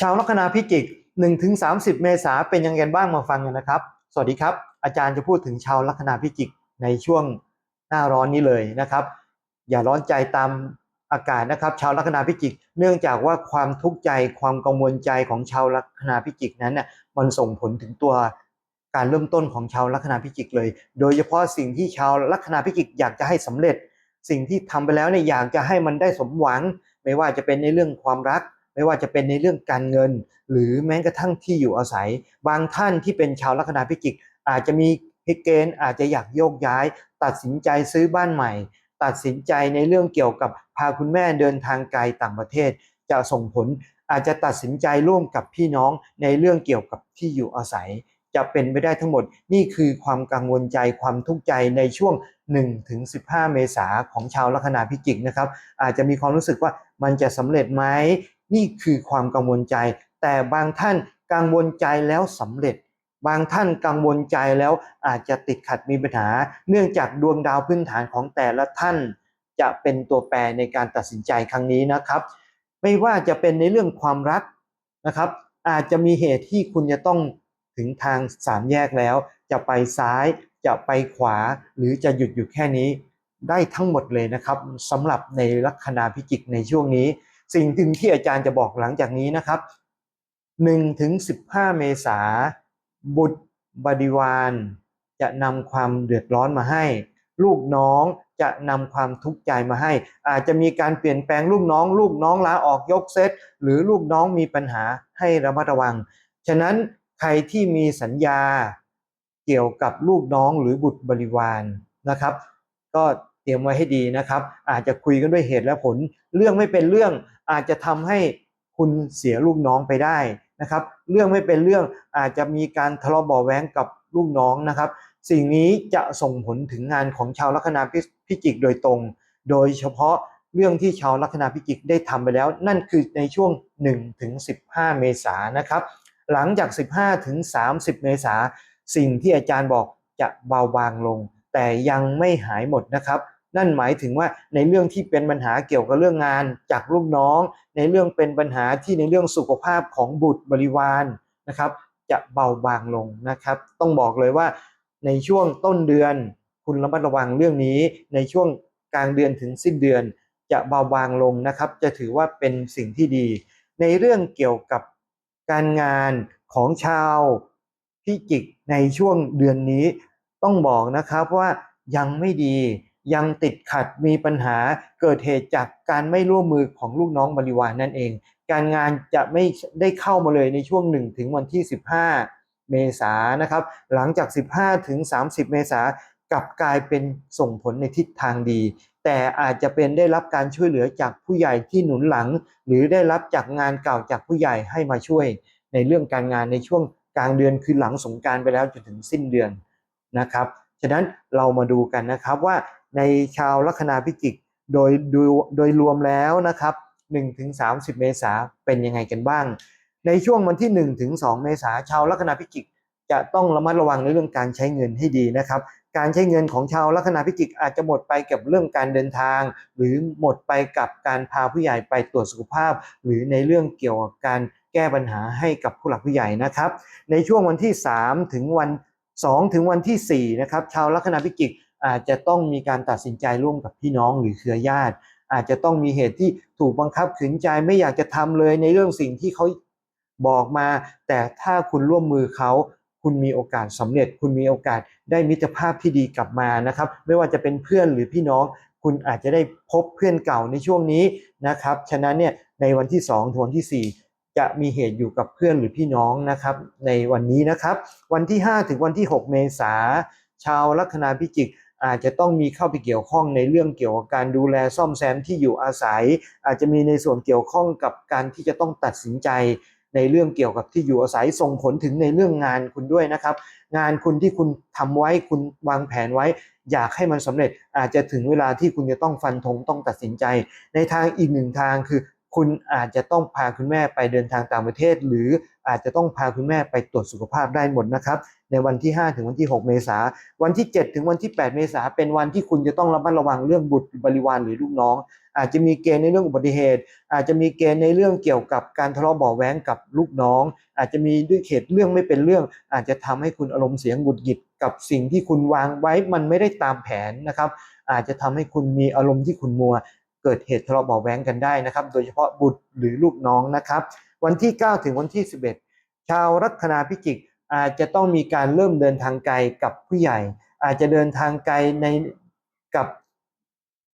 ชาวลัคนาพิจิก1ถึง30 เมษาเป็นยังไงบ้างมาฟังกันนะครับ สวัสดีครับ อาจารย์จะพูดถึงชาวลัคนาพิจิกในช่วงหน้าร้อนนี้เลยนะครับ อย่าร้อนใจตามอากาศนะครับ ชาวลัคนาพิจิก เนื่องจากว่าความทุกข์ใจความกังวลใจของชาวลัคนาพิจิกนั้นน่ะมันส่งผลถึงตัวการเริ่มต้นของชาวลัคนาพิจิกเลย โดยเฉพาะสิ่งที่ชาวลัคนาพิจิกอยากจะให้สำเร็จ สิ่งที่ทำไปแล้วเนี่ยอยากจะให้มันได้สมหวัง ไม่ว่าจะเป็นในเรื่องความรัก ไม่ว่าจะเป็นในเรื่องการเงิน หรือแม้กระทั่งที่อยู่อาศัย บางท่านที่เป็นชาวลัคนาพิจิก อาจจะมีเกณฑ์อาจจะอยากโยกย้าย ตัดสินใจซื้อบ้านใหม่ ตัดสินใจในเรื่องเกี่ยวกับพาคุณแม่เดินทางไกลต่างประเทศ จะส่งผลอาจจะตัดสินใจร่วมกับพี่น้องในเรื่องเกี่ยวกับที่อยู่อาศัย จะเป็นไปได้ทั้งหมด นี่คือความกังวลใจความทุกข์ใจในช่วง1ถึง15 เมษาของชาวลัคนาพิจิกนะครับ อาจจะมีความรู้สึกว่ามันจะสำเร็จไหม นี่คือความกังวลใจ แต่บางท่านกังวลใจแล้วสำเร็จ บางท่านกังวลใจแล้วอาจจะติดขัดมีปัญหา เนื่องจากดวงดาวพื้นฐานของแต่ละท่าน จะเป็นตัวแปรในการตัดสินใจครั้งนี้นะครับ ไม่ว่าจะเป็นในเรื่องความรักนะครับ อาจจะมีเหตุที่คุณจะต้องถึงทางสามแยกแล้ว จะไปซ้ายจะไปขวาหรือจะหยุดอยู่แค่นี้ได้ทั้งหมดเลยนะครับสำหรับในลัคนาพิจิกในช่วงนี้ สิ่งหนึ่งที่อาจารย์จะบอกหลังจากนี้นะครับ1ถึง15 เมษาบุตรบริวาร จะนำความเดือดร้อนมาให้ ลูกน้องจะนำความทุกข์ใจมาให้ อาจจะมีการเปลี่ยนแปลงลูกน้อง ลูกน้องลาออกยกเซตหรือลูกน้องมีปัญหาให้ระมัดระวัง ฉะนั้นใครที่มีสัญญาเกี่ยวกับลูกน้องหรือบุตรบริวารนะครับ ก็ เตรียมไว้ให้ดีนะครับ อาจจะคุยกันด้วยเหตุและผล เรื่องไม่เป็นเรื่องอาจจะทำให้คุณเสียลูกน้องไปได้นะครับ เรื่องไม่เป็นเรื่องอาจจะมีการทะเลาะเบาะแว้งกับลูกน้องนะครับ สิ่งนี้จะส่งผลถึงงานของชาวลัคนาพิจิกโดยตรง โดยเฉพาะเรื่องที่ชาวลัคนาพิจิกได้ทำไปแล้ว นั่นคือในช่วง1ถึง15 เมษายนนะครับ หลังจาก 15ถึง30 เมษาสิ่งที่อาจารย์บอกจะเบาบางลง แต่ยังไม่หายหมดนะครับ นั่นหมายถึงว่าในเรื่องที่เป็นปัญหาเกี่ยวกับเรื่องงานจากลูกน้อง ในเรื่องเป็นปัญหาที่ในเรื่องสุขภาพของบุตรบริวารนะครับ จะเบาบางลงนะครับ ต้องบอกเลยว่าในช่วงต้นเดือน คุณระมัดระวังเรื่องนี้ ในช่วงกลางเดือนถึงสิ้นเดือน จะเบาบางลงนะครับ จะถือว่าเป็นสิ่งที่ดี ในเรื่องเกี่ยวกับการงานของชาวพิจิกในช่วงเดือนนี้ ต้องบอกนะครับว่ายังไม่ดี ยังติดขัดมีปัญหาเกิดเหตุจากการไม่ร่วมมือของลูกน้องบริวารนนั่นเอง การงานจะไม่ได้เข้ามาเลยในช่วง 1 ถึงวันที่ 15 เมษายนนะครับ หลังจาก 15 ถึง 30 เมษายนกลับกลายเป็นส่งผลในทิศทางดี แต่อาจจะเป็นได้รับการช่วยเหลือจากผู้ใหญ่ที่หนุนหลัง หรือได้รับจากงานเก่าจากผู้ใหญ่ให้มาช่วย ในเรื่องการงานในช่วงกลางเดือนคือหลังสงการไปแล้วจนถึงสิ้นเดือนนะครับ ฉะนั้นเรามาดูกันนะครับว่า ในชาวลัคนาพิจิก โดยโดยโดยรวมแล้วนะครับ1ถึง30 เมษาเป็นยังไงกันบ้าง ในช่วงวันที่1ถึง2เมษาชาวลัคนาพิจิก จะต้องระมัดระวังในเรื่องการใช้เงินให้ดีนะครับ การใช้เงินของชาวลัคนาพิจิกอาจจะหมดไปกับเรื่องการเดินทาง หรือหมดไปกับการพาผู้ใหญ่ไปตรวจสุขภาพ หรือในเรื่องเกี่ยวกับการแก้ปัญหาให้กับผู้หลักผู้ใหญ่นะครับ ในช่วงวันที่ 3 ถึงวัน2ถึงวันที่4นะครับชาวลัคนาพิจิก อาจจะต้องมีการตัดสินใจร่วมกับพี่น้องหรือเครือญาติ อาจจะต้องมีเหตุที่ถูกบังคับขืนใจไม่อยากจะทำเลยในเรื่องสิ่งที่เขาบอกมา แต่ถ้าคุณร่วมมือเขาคุณมีโอกาสสำเร็จ คุณมีโอกาสได้มิตรภาพที่ดีกลับมานะครับ ไม่ว่าจะเป็นเพื่อนหรือพี่น้อง คุณอาจจะได้พบเพื่อนเก่าในช่วงนี้นะครับ ฉะนั้นเนี่ยในวันที่2ถึงวันที่ 4 จะมีเหตุอยู่กับเพื่อนหรือพี่น้องนะครับ ในวันนี้นะครับ วันที่ 5 ถึงวันที่ 6 เมษาชาวลัคนาพิจิก อาจจะต้องมีเข้าไปเกี่ยวข้องในเรื่องเกี่ยวกับการดูแลซ่อมแซมที่อยู่อาศัย อาจจะมีในส่วนเกี่ยวข้องกับการที่จะต้องตัดสินใจในเรื่องเกี่ยวกับที่อยู่อาศัยส่งผลถึงในเรื่องงานคุณด้วยนะครับ งานคุณที่คุณทำไว้คุณวางแผนไว้ อยากให้มันสำเร็จอาจจะถึงเวลาที่คุณจะต้องฟันธงต้องตัดสินใจ ในทางอีกหนึ่งทางคือ คุณอาจจะต้องพาคุณแม่ไปเดินทางต่างประเทศ หรืออาจจะต้องพาคุณแม่ไปตรวจสุขภาพได้หมดนะครับ ในวันที่ 5 ถึงวันที่ 6 เมษาวันที่ 7 ถึงวันที่ 8 เมษาเป็นวันที่คุณจะต้องระมัดระวังเรื่องบุตรบริวารหรือลูกน้อง อาจจะมีเกณฑ์ในเรื่องอุบัติเหตุ อาจจะมีเกณฑ์ในเรื่องเกี่ยวกับการทะเลาะเบาะแว้งกับลูกน้อง อาจจะมีด้วยเหตุเรื่องไม่เป็นเรื่อง อาจจะทำให้คุณอารมณ์เสียงหงุดหงิดกับสิ่งที่คุณวางไว้มันไม่ได้ตามแผนนะครับ อาจจะทำให้คุณมีอารมณ์ที่คุณมัวเกิดเหตุทะเลาะเบาะแว้งกันได้นะครับ โดยเฉพาะบุตรหรือลูกน้องนะครับ วันที่ 9 ถึงวันที่ 11 ชาวลัคนาพิจิก อาจจะต้องมีการเริ่มเดินทางไกลกับผู้ใหญ่ อาจจะเดินทางไกลในกับ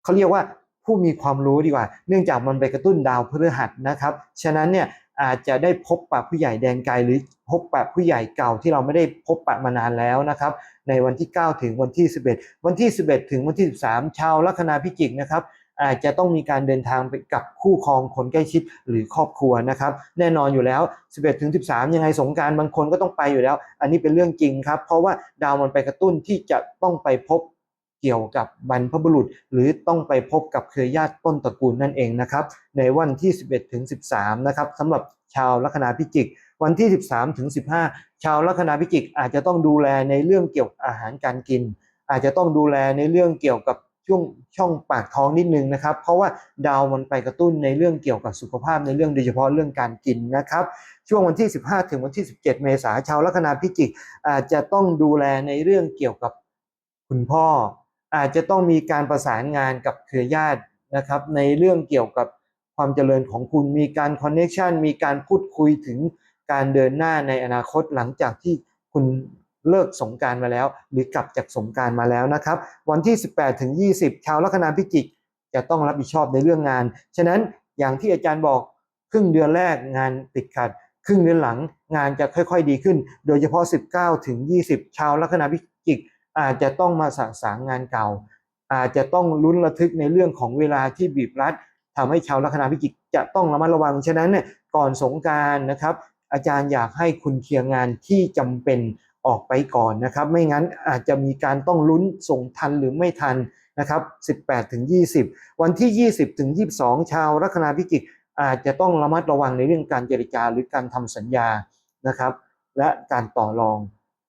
เขาเรียกว่าผู้มีความรู้ดีกว่า เนื่องจากมันไปกระตุ้นดาวพฤหัสนะครับ ฉะนั้นเนี่ยอาจจะได้พบปะผู้ใหญ่แดนไกลหรือพบปะผู้ใหญ่เก่าที่เราไม่ได้พบปะมานานแล้วนะครับ ในวันที่ 9 ถึงวันที่ 11 วันที่ 11 ถึงวันที่ 13 ชาวลัคนาพิจิกนะครับ อาจจะต้องมีการเดินทางไปกับคู่ครองคนใกล้ชิดหรือครอบครัวนะครับแน่นอนอยู่แล้ว 11ถึง13 ยังไงสงการบางคนก็ต้องไปอยู่แล้ว อันนี้เป็นเรื่องจริงครับ เพราะว่าดาวมันไปกระตุ้นที่จะต้องไปพบเกี่ยวกับบรรพบุรุษ หรือต้องไปพบกับเครือญาติต้นตระกูลนั่นเองนะครับในวันที่ 11ถึง13 นะครับสำหรับชาวลัคนาพิจิกวันที่ 13ถึง15 ชาวลัคนาพิจิกอาจจะต้องดูแลในเรื่องเกี่ยวกับอาหารการกิน อาจจะต้องดูแลในเรื่องเกี่ยวกับ ช่วงช่องปากท้องนิดนึงนะครับ เพราะว่าดาวมันไปกระตุ้นในเรื่องเกี่ยวกับสุขภาพในเรื่องโดยเฉพาะเรื่องการกินนะครับ ช่วงวันที่ 15 ถึงวันที่ 17 เมษาชาวลัคนาพิจิกอาจจะต้องดูแลในเรื่องเกี่ยวกับคุณพ่อ อาจจะต้องมีการประสานงานกับเครือญาตินะครับ ในเรื่องเกี่ยวกับความเจริญของคุณมีการคอนเน c ชันมีการพูดคุยถึงการเดินหน้าในอนาคตหลังจากที่คุณ เลิกสงการมาแล้ว หรือกลับจากสงการมาแล้วนะครับ วันที่ 18ถึง20 ชาวลัคนาพิจิก จะต้องรับผิดชอบในเรื่องงาน ฉะนั้นอย่างที่อาจารย์บอกครึ่งเดือนแรกงานติดขัด ครึ่งเดือนหลังงานจะค่อยๆดีขึ้น โดยเฉพาะ 19ถึง20 ชาวลัคนาพิจิก อาจจะต้องมาสะสางงานเก่า อาจจะต้องลุ้นระทึกในเรื่องของเวลาที่บีบรัดทำให้ชาวลัคนาพิจิกจะต้องระมัดระวัง ฉะนั้นเนี่ยก่อนสงการนะครับ อาจารย์อยากให้คุณเคลียร์งานที่จำเป็น ออกไปก่อนนะครับ ไม่งั้นอาจจะมีการต้องลุ้นส่งทันหรือไม่ทันนะครับ 18ถึง20 วันที่ 20ถึง22 ชาวลัคนาพิจิกอาจจะต้องระมัดระวังในเรื่องการเจรจาหรือการทำสัญญานะครับ และการต่อรอง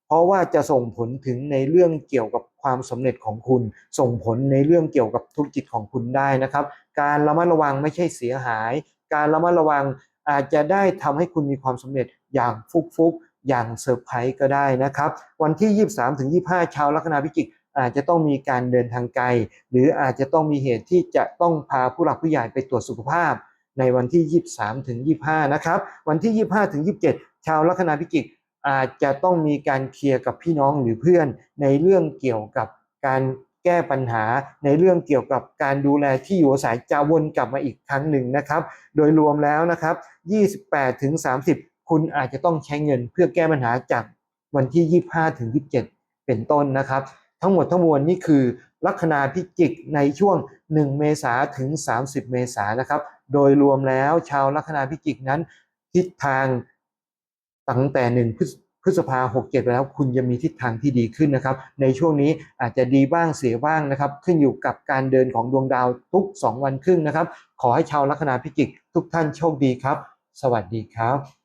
เพราะว่าจะส่งผลถึงในเรื่องเกี่ยวกับความสำเร็จของคุณ ส่งผลในเรื่องเกี่ยวกับธุรกิจของคุณได้นะครับ การระมัดระวังไม่ใช่เสียหาย การระมัดระวังอาจจะได้ทำให้คุณมีความสำเร็จอย่างฟุกฟุก อย่างเซอร์ไพรส์ก็ได้นะครับ วันที่ 23ถึง25 ชาวลัคนาพิจิกอาจจะต้องมีการเดินทางไกล หรืออาจจะต้องมีเหตุที่จะต้องพาผู้หลักผู้ใหญ่ไปตรวจสุขภาพ ในวันที่ 23ถึง25 นะครับ วันที่ 25ถึง27 ชาวลัคนาพิจิกอาจจะต้องมีการเคลียร์กับพี่น้องหรือเพื่อนในเรื่องเกี่ยวกับการแก้ปัญหาในเรื่องเกี่ยวกับการดูแลที่อยู่อาศัยจะวนกลับมาอีกครั้งหนึ่งนะครับ โดยรวมแล้วนะครับ 28ถึง30 คุณอาจจะต้องใช้เงินเพื่อแก้ปัญหาจากวันที่ 25ถึง27 เป็นต้นนะครับ ทั้งหมดทั้งมวลนี่คือลัคนาพิจิกในช่วง 1 เมษาถึง 30 เมษานะครับ โดยรวมแล้วชาวลัคนาพิจิกนั้น ทิศทางตั้งแต่ 1 พฤษพฤษภาหกเจ็ดไปแล้วคุณจะมีทิศทางที่ดีขึ้นนะครับ ในช่วงนี้อาจจะดีบ้างเสียบ้างนะครับ ขึ้นอยู่กับการเดินของดวงดาวทุก 2 วันครึ่งนะครับ ขอให้ชาวลัคนาพิจิกทุกท่านโชคดีครับ สวัสดีครับ